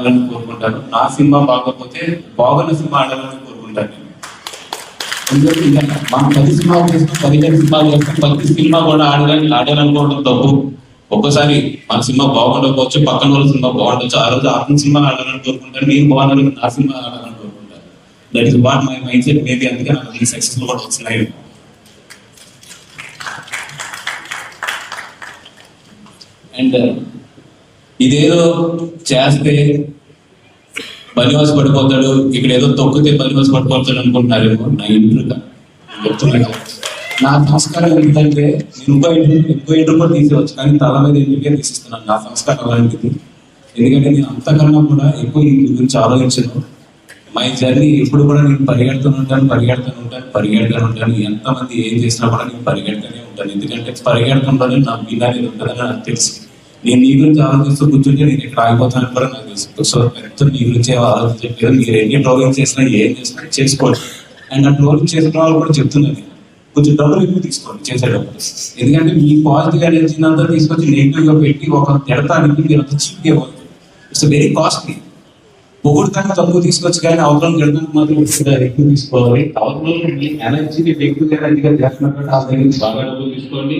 ఆడాలని కోరుకుంటాను. నా సినిమా బాగోకపోతే బాగున్న సినిమా ఆడాలని కోరుకుంటాను. మనం పది సినిమాలు చేస్తాం పదిహేను సినిమాలు చేస్తాం ప్రతి సినిమా కూడా ఆడాలని ఆడాలనుకోవడం తప్పు. ఒక్కసారి మన సినిమా బాగుండకపోవచ్చు పక్కన వాళ్ళ సినిమా బాగుండొచ్చు ఆ రోజు ఆత్మ సినిమా ఆడాలని కోరుకుంటాను. నేను బాగున్నాను నా సినిమా ఆడాలని కోరుకుంటాను. That is what my mindset maybe అందుకే నాకు ఈ సక్సెస్ఫుల్ కూడా వచ్చినాయి. అండ్ ఇదేదో చేస్తే బలివాసి పడిపోతాడు ఇక్కడ ఏదో తొక్కితే బలివాసి పడిపోతాడు అనుకుంటున్నారేమో. నా ఇంట్లో చెప్తున్నాను. నా సంస్కారం ఏంటంటే నేను ఇంకో ఇంటి ఇంకో ఇంటి కూడా తీసేవచ్చు కానీ తల మీద ఇంటికే తీసిస్తున్నాను? నా సంస్కారం అలాంటిది. ఎందుకంటే నేను అంతకన్నా కూడా ఎక్కువ ఈ గురించి ఆలోచించను. మై జర్నీ ఎప్పుడు కూడా నేను పరిగెడుతూనే ఉంటాను పరిగెడుతూ ఉంటాను పరిగెడుతూ ఉంటాను. ఎంతమంది ఏం చేసినా కూడా నేను పరిగెడుతూనే ఉంటాను. ఎందుకంటే పరిగెడుతుంటాను నా బిల్లాని ఉంటుందని నాకు తెలుసు. నేను నీ గురించి ఆలోచిస్తూ కూర్చుంటే నేను ఇక్కడ ఆగిపోతాను కూడా నాకు తెలుసు. సో పెద్ద నీ గురించి ఆలోచించలేదు మీరు ఎన్ని ట్రోలింగ్ చేసినా ఏం చేసినా చేసుకోవచ్చు. అండ్ ఆ ట్రోలింగ్ చేసిన వాళ్ళు కూడా చెప్తున్నాను కొంచెం డబ్బులు ఎక్కువ తీసుకోండి చేసేటప్పుడు. ఎందుకంటే మీ పాజిటివ్ ఎనర్జీని అంతా తీసుకొచ్చి నెగిటివ్గా పెట్టి ఒక తిడతానికి మీరు అంత చీప్ ఇవ్వద్దు. ఇట్స్ వెరీ కాస్ట్లీ పొగుడుతాక తక్కువ తీసుకొచ్చి కానీ అవసరం గడపడానికి మాత్రం ఎక్కువ ఎక్కువ తీసుకోవాలి. అవసరం మీ ఎనర్జీని ఎక్కువ ఎనర్జీగా చేస్తున్నట్టు ఆ దగ్గర బాగా డబ్బులు తీసుకోండి.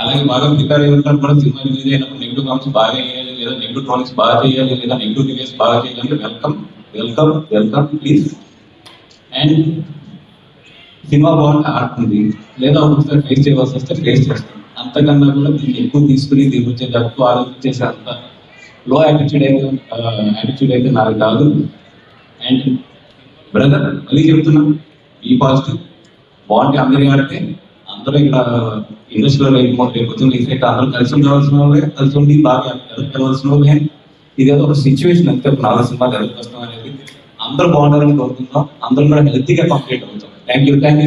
అలాగే బాగా ప్రిపేర్ అయ్యి కూడా సినిమా రిలీజ్ అయినప్పుడు నెగిటివ్ కామెంట్స్ బాగా చేయాలి లేదా నెగిటివ్ ట్రాలింగ్స్ బాగా చేయాలి లేదా నెగిటివ్ రివ్యూస్ బాగా చేయాలి welcome welcome welcome please and cinema బాగుంటే ఆడుతుంది. లేదా ఒకసారి ఫేస్ చేయవలసి వస్తే ఫేస్ చేస్తాం. అంతకన్నా కూడా దీన్ని ఎక్కువ తీసుకుని దీని గురించి తక్కువ ఆలోచించేసి అంత లో యాటిట్యూడ్ అయితే యాటిట్యూడ్ అయితే నాకు కాదు. అండ్ బ్రదర్ మళ్ళీ చెప్తున్నాం ఈ పాజిటివ్ బాగుంటే అందరికీ ఆడితే అందరూ ఇక్కడ ఇండస్ట్రీలో రేపు రేపు పొద్దున్న ఇఫెక్ట్ అందరూ కలిసి ఉండవలసిన వాళ్ళే కలిసి ఉండి బాగా ఎదగవలసిన వాళ్ళే. ఇదేదో ఒక సిచ్యువేషన్ అంతే ఒక నాలుగు సినిమాలు ఎదగొస్తాం అనేది. అందరూ బాగుండాలని కోరుకుందాం అందరూ కూడా హెల్తీగా కంప్లీట్ అవుతాం. Thank you thank you